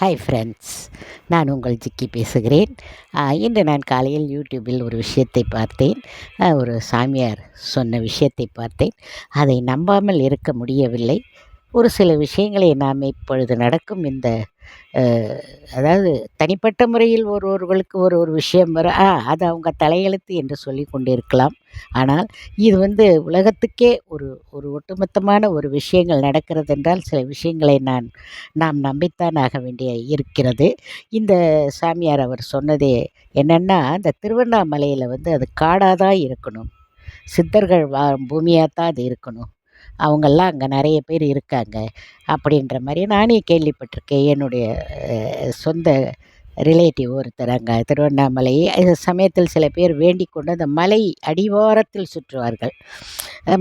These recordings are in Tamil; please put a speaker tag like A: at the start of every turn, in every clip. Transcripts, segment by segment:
A: ஹாய் ஃப்ரெண்ட்ஸ் நான் உங்கள் ஜிக்கி பேசுகிறேன். இன்று நான் காலையில் யூடியூபில் ஒரு விஷயத்தை பார்த்தேன். ஒரு சாமியார் சொன்ன விஷயத்தை பார்த்தேன். அதை நம்பாமல் இருக்க முடியவில்லை. ஒரு சில விஷயங்களை நாம் இப்பொழுது நடக்கும் இந்த அதாவது தனிப்பட்ட முறையில் ஒருவர்களுக்கு ஒரு ஒரு விஷயம் வரும் ஆ அது அவங்க தலையெழுத்து என்று சொல்லி கொண்டிருக்கலாம். ஆனால் இது வந்து உலகத்துக்கே ஒரு ஒரு ஒட்டுமொத்தமான ஒரு விஷயங்கள் நடக்கிறது என்றால் சில விஷயங்களை நான் நாம் நம்பித்தான் ஆக வேண்டிய இருக்கிறது. இந்த சாமியார் அவர் சொன்னதே என்னென்னா இந்த திருவண்ணாமலையில் வந்து அது காடாக தான் இருக்கணும். சித்தர்கள் வா பூமியாக தான் அது இருக்கணும். அவங்கெல்லாம் அங்கே நிறைய பேர் இருக்காங்க அப்படின்ற மாதிரி நானே கேள்விப்பட்டிருக்கேன். என்னுடைய சொந்த ரிலேட்டிவ் ஒருத்தர் அங்கே திருவண்ணாமலை சமயத்தில் சில பேர் வேண்டிக் கொண்டு அந்த மலை அடிவாரத்தில் சுற்றுவார்கள்.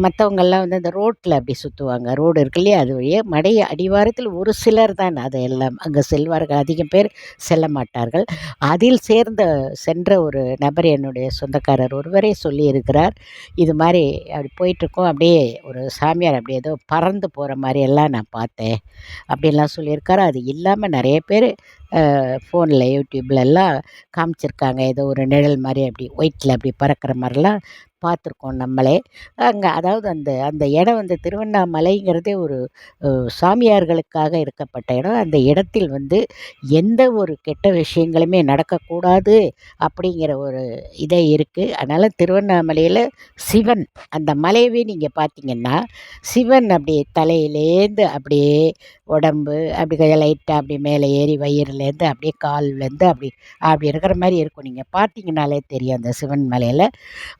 A: மற்றவங்கெல்லாம் வந்து அந்த ரோட்டில் அப்படி சுற்றுவாங்க ரோடு இருக்கு இல்லையா அது வழியே மடை அடிவாரத்தில் ஒரு சிலர் தான் அதை எல்லாம் அங்கே செல்வார்கள். அதிகம் பேர் செல்ல மாட்டார்கள். அதில் சேர்ந்த சென்ற ஒரு நபர் என்னுடைய சொந்தக்காரர் ஒருவரே சொல்லியிருக்கிறார். இது மாதிரி அப்படி போயிட்டுருக்கோம். அப்படியே ஒரு சாமியார் அப்படி ஏதோ பறந்து போகிற மாதிரி எல்லாம் நான் பார்த்தேன். அப்படின்லாம் சொல்லியிருக்காரு. அது இல்லாமல் நிறைய பேர் ஃபோனில் யூடியூப்லலாம் காமிச்சிருக்காங்க. ஏதோ ஒரு நிழல் மாதிரி அப்படி ஒயிட்டில் அப்படி பறக்கிற மாதிரிலாம் பார்த்துருக்கோம் நம்மளே. அங்கே அதாவது அந்த அந்த இடம் வந்து திருவண்ணாமலைங்கிறதே ஒரு சாமியார்களுக்காக இருக்கப்பட்ட இடம். அந்த இடத்தில் வந்து எந்த ஒரு கெட்ட விஷயங்களுமே நடக்கக்கூடாது அப்படிங்கிற ஒரு இதே இருக்குது அதனால் திருவண்ணாமலையில் சிவன் அந்த மலையவே நீங்கள் பார்த்தீங்கன்னா சிவன் அப்படியே தலையிலேருந்து அப்படியே உடம்பு அப்படி லைட்டாக அப்படி மேலே ஏறி வயிறுலேருந்து அப்படியே கால்லேருந்து அப்படி அப்படி இருக்கிற மாதிரி இருக்கும். நீங்கள் பார்த்தீங்கனாலே தெரியும் அந்த சிவன் மலையில்.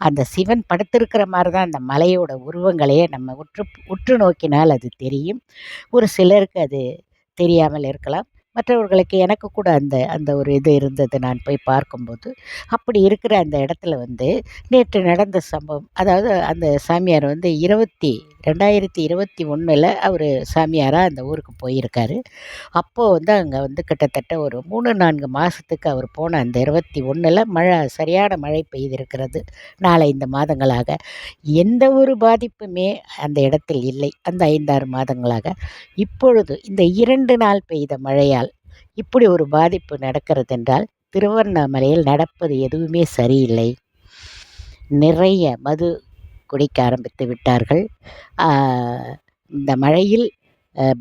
A: அந்த சிவன் படுத்திருக்கிற மாதிரி தான் அந்த மலையோட உருவங்களையே நம்ம உற்று உற்று நோக்கினால் அது தெரியும். ஒரு சிலருக்கு அது தெரியாமல் இருக்கலாம். மற்றவர்களுக்கு எனக்கு கூட அந்த அந்த ஒரு இது இருந்தது நான் போய் பார்க்கும்போது. அப்படி இருக்கிற அந்த இடத்துல வந்து நேற்று நடந்த சம்பவம் அதாவது அந்த சாமியார் வந்து இருபத்தி ரெண்டாயிரத்தி இருபத்தி ஒன்றில் அவர் சாமியாராக அந்த ஊருக்கு போயிருக்காரு. அப்போது வந்து அங்கே வந்து கிட்டத்தட்ட ஒரு மூணு நான்கு மாதத்துக்கு அவர் போன அந்த இருபத்தி ஒன்றில் மழை சரியான மழை பெய்திருக்கிறது நாலு ஐந்து மாதங்களாக. எந்த ஒரு பாதிப்புமே அந்த இடத்தில் இல்லை அந்த ஐந்தாறு மாதங்களாக. இப்பொழுது இந்த இரண்டு நாள் பெய்த மழையால் இப்படி ஒரு பாதிப்பு நடக்கிறதென்றால் திருவண்ணாமலையில் நடப்பது எதுவுமே சரியில்லை. நிறைய மது குடிக்க ஆரம்பித்து விட்டார்கள். இந்த மழையில்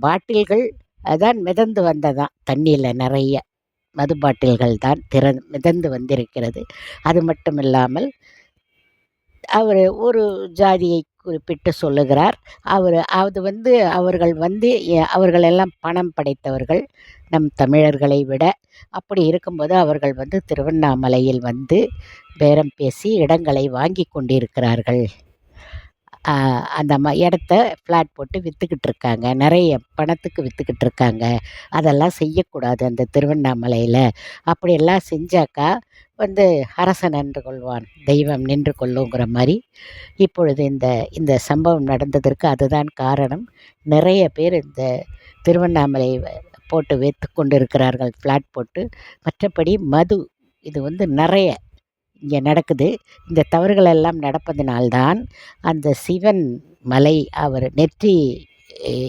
A: பாட்டில்கள் அதான் மிதந்து வந்ததான் தண்ணியில் நிறைய மது பாட்டில்கள் தான் திற மிதந்து வந்திருக்கிறது. அது மட்டும் இல்லாமல் அவர் ஒரு ஜாதியை குறிப்பிட்டு சொல்லுகிறார். அவர் அது வந்து அவர்கள் வந்து அவர்கள் எல்லாம் பணம் படைத்தவர்கள் நம் தமிழர்களை விட. அப்படி இருக்கும்போது அவர்கள் வந்து திருவண்ணாமலையில் வந்து பேரம் பேசி இடங்களை வாங்கி கொண்டிருக்கிறார்கள். அந்த ம இடத்த ஃப்ளாட் போட்டு விற்றுக்கிட்டு இருக்காங்க. நிறைய பணத்துக்கு விற்றுக்கிட்டு இருக்காங்க. அதெல்லாம் செய்யக்கூடாது அந்த திருவண்ணாமலையில். அப்படியெல்லாம் செஞ்சாக்கா வந்து அரசன் நின்று கொள்வான் தெய்வம் நின்று கொள்ளுங்கிற மாதிரி. இப்பொழுது இந்த இந்த சம்பவம் நடந்ததற்கு அதுதான் காரணம். நிறைய பேர் இந்த திருவண்ணாமலை போட்டு வைத்து கொண்டு இருக்கிறார்கள் ஃப்ளாட் போட்டு. மற்றபடி மது இது வந்து நிறைய இங்கே நடக்குது. இந்த தவறுகள் எல்லாம் நடப்பதனால்தான் அந்த சிவன் மலை அவர் நெற்றி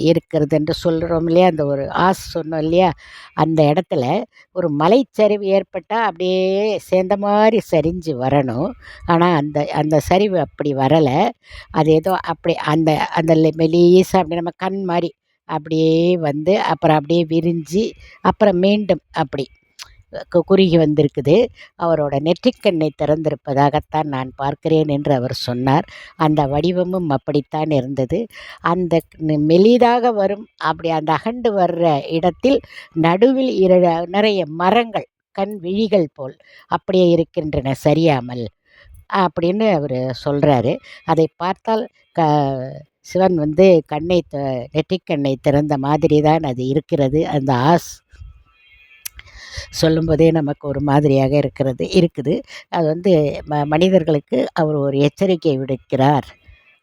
A: இருக்கிறது என்று சொல்கிறோம் இல்லையா? அந்த ஒரு ஆஸ் சொன்னோம் இல்லையா? அந்த இடத்துல ஒரு மலைச்சரிவு ஏற்பட்டால் அப்படியே சேர்ந்த மாதிரி சரிஞ்சு வரணும். ஆனால் அந்த அந்த சரிவு அப்படி வரலை. அது ஏதோ அப்படி அந்த அந்த மெலீஸாக அப்படி நம்ம கண் மாதிரி அப்படியே வந்து அப்புறம் அப்படியே விரிஞ்சு அப்புறம் மீண்டும் அப்படி குறுகி வந்திருக்குது. அவரோட நெற்றிக்கண்ணை திறந்திருப்பதாகத்தான் நான் பார்க்கிறேன் என்று அவர் சொன்னார். அந்த வடிவமும் அப்படித்தான் இருந்தது. அந்த மெலிதாக வரும் அப்படி அந்த அகண்டு வர்ற இடத்தில் நடுவில் இரு நிறைய மரங்கள் கண் விழிகள் போல் அப்படியே இருக்கின்றன சரியாமல். அப்படின்னு அவர் சொல்கிறாரு அதை பார்த்தால் க சிவன் வந்து கண்ணை நெற்றிக்கண்ணை திறந்த மாதிரி தான் அது இருக்கிறது. அந்த ஆஸ் சொல்லும்போதே நமக்கு ஒரு மாதிரியாக இருக்கிறது இருக்குது. அது வந்து ம மனிதர்களுக்கு அவர் ஒரு எச்சரிக்கை விடுக்கிறார்.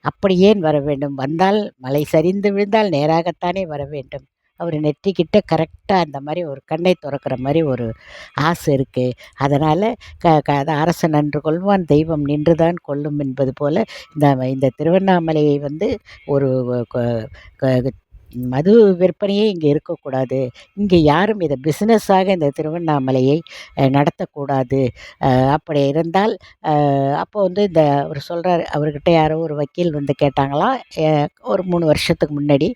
A: அப்படி ஏன் வர வேண்டும்? வந்தால் மலை சரிந்து விழுந்தால் நேராகத்தானே வர வேண்டும். அவர் நெற்றிக்கிட்ட கரெக்டாக அந்த மாதிரி ஒரு கண்ணை திறக்கிற மாதிரி ஒரு ஆசை இருக்குது அதனால் க க அரசன் நன்று கொள்வான் தெய்வம் நின்றுதான் கொள்ளும் என்பது போல் இந்த இந்த திருவண்ணாமலையை வந்து ஒரு மது விற்பனையே இங்கே இருக்கக்கூடாது. இங்கே யாரும் இதை பிஸ்னஸாக இந்த திருவண்ணாமலையை நடத்தக்கூடாது. அப்படி இருந்தால் அப்போ வந்து இந்த அவர் சொல்கிறார் அவர்கிட்ட யாரோ ஒரு வக்கீல் வந்து கேட்டாங்களாம் ஒரு மூணு வருஷத்துக்கு முன்னாடி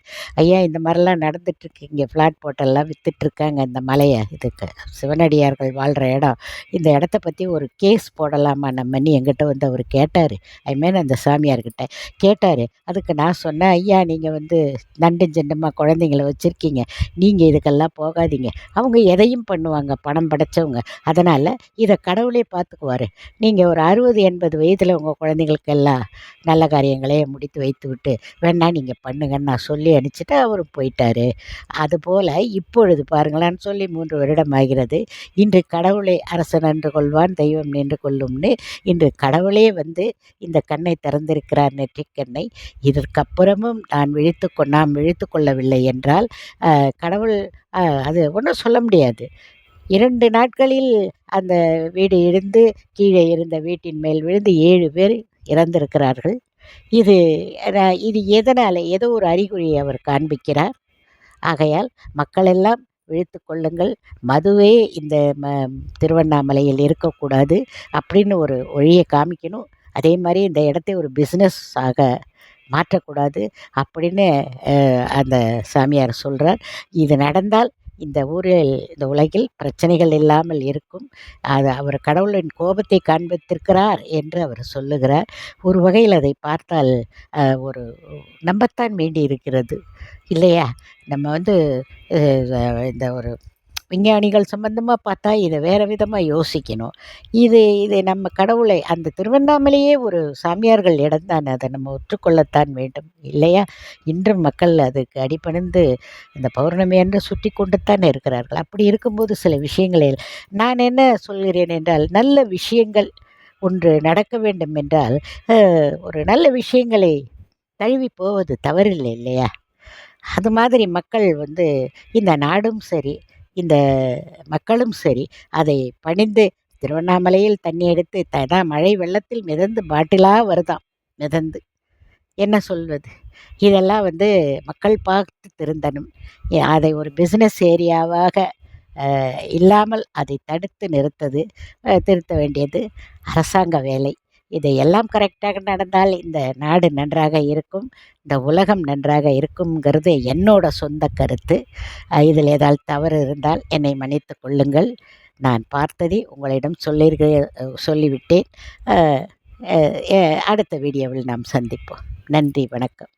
A: ஐயா இந்த மாதிரிலாம் நடந்துட்டுருக்கு இங்கே ஃப்ளாட் போட்டெல்லாம் விற்றுட்ருக்காங்க இந்த மலையை. இதுக்கு சிவனடியார்கள் வாழ்கிற இடம். இந்த இடத்த பற்றி ஒரு கேஸ் போடலாமா நம்மன்னு எங்கிட்ட வந்து அவர் கேட்டார். ஐ மீன் அந்த சாமியார்கிட்ட. கேட்டார். அதுக்கு நான் சொன்னேன் ஐயா நீங்கள் வந்து நண்டஞ்சன் ரெண்டுமா குழந்தைங்கள வச்சுருக்கீங்க? நீங்கள் இதுக்கெல்லாம் போகாதீங்க. அவங்க எதையும் பண்ணுவாங்க பணம் படைச்சவங்க. அதனால் இதை கடவுளே பார்த்துக்குவார் நீங்கள் ஒரு அறுபது எண்பது வயதில் உங்கள் குழந்தைங்களுக்கெல்லாம் நல்ல காரியங்களே முடித்து வைத்து விட்டு வேணா நீங்கள் பண்ணுங்கன்னு நான் சொல்லி அனுப்பிச்சிட்டு அவர் போயிட்டாரு. அதுபோல் இப்பொழுது பாருங்களான்னு சொல்லி மூன்று வருடம் ஆகிறது. இன்று கடவுளை அரசன் என்று கொள்வான் தெய்வம் நின்று கொள்ளும்னு இன்று கடவுளே வந்து இந்த கண்ணை திறந்திருக்கிறார் நெற்றிக்கண்ணை. இதற்கப்புறமும் நான் விழித்து கொ நாம் விழித்து கொள்ளவில்லை என்றால் கடவுள் அது ஒன்றும் சொல்ல முடியாது. இரண்டு நாட்களில் அந்த வீடு இடிந்து கீழே இருந்த வீட்டின் மேல் விழுந்து ஏழு பேர் இறந்திருக்கிறார்கள். இது இது எதனால் ஏதோ ஒரு அறிகுறியை அவர் காண்பிக்கிறார். ஆகையால் மக்களெல்லாம் விழித்து கொள்ளுங்கள். மதுவே இந்த ம திருவண்ணாமலையில் இருக்கக்கூடாது அப்படின்னு ஒரு ஒழியை காமிக்கணும். அதே மாதிரி இந்த இடத்தை ஒரு பிஸ்னஸ் ஆக மாற்றக்கூடாது அப்படின்னு அந்த சாமியார் சொல்கிறார் இது நடந்தால் இந்த ஊரில் இந்த உலகில் பிரச்சனைகள் இல்லாமல் இருக்கும். அது அவர் கடவுளின் கோபத்தை காண்பித்திருக்கிறார் என்று அவர் சொல்லுகிறார். ஒரு வகையில் அதை பார்த்தால் ஒரு நம்பத்தான் வேண்டி இருக்கிறது இல்லையா? நம்ம வந்து இந்த ஒரு விஞ்ஞானிகள் சம்பந்தமாக பார்த்தா இதை வேறு விதமாக யோசிக்கணும். இது இது நம்ம கடவுளை அந்த திருவண்ணாமலையே ஒரு சாமியார்கள் இடம்தான் அதை நம்ம ஒற்றுக்கொள்ளத்தான் வேண்டும். இல்லையா? இன்றும் மக்கள் அதுக்கு அடிபணிந்து இந்த பௌர்ணமி என்று சுற்றி கொண்டுத்தான் இருக்கிறார்கள். அப்படி இருக்கும்போது சில விஷயங்களில் நான் என்ன சொல்கிறேன் என்றால் நல்ல விஷயங்கள் ஒன்று நடக்க வேண்டும் என்றால் ஒரு நல்ல விஷயங்களை தழுவி போவது தவறில்லை இல்லையா? அது மாதிரி மக்கள் வந்து இந்த நாடும் சரி இந்த மக்களும் சரி அதை பணிந்து திருவண்ணாமலையில் தண்ணி எடுத்து ததா மழை வெள்ளத்தில் மிதந்து பாட்டிலாக வருதாம் மிதந்து. என்ன சொல்வது? இதெல்லாம் வந்து மக்கள் பார்த்து திருந்தனும் அதை ஒரு பிஸ்னஸ் ஏரியாவாக இல்லாமல் அதை தடுத்து நிறுத்தது திருத்த வேண்டியது அரசாங்க வேலை. இதையெல்லாம் கரெக்டாக நடந்தால் இந்த நாடு நன்றாக இருக்கும் இந்த உலகம் நன்றாக இருக்குங்கிறது என்னோட சொந்த கருத்து. இதில் ஏதாவது தவறு இருந்தால் என்னை மன்னித்து கொள்ளுங்கள். நான் பார்த்ததை உங்களிடம் சொல்லியிருக்க சொல்லிவிட்டேன். அடுத்த வீடியோவில் நாம் சந்திப்போம். நன்றி வணக்கம்.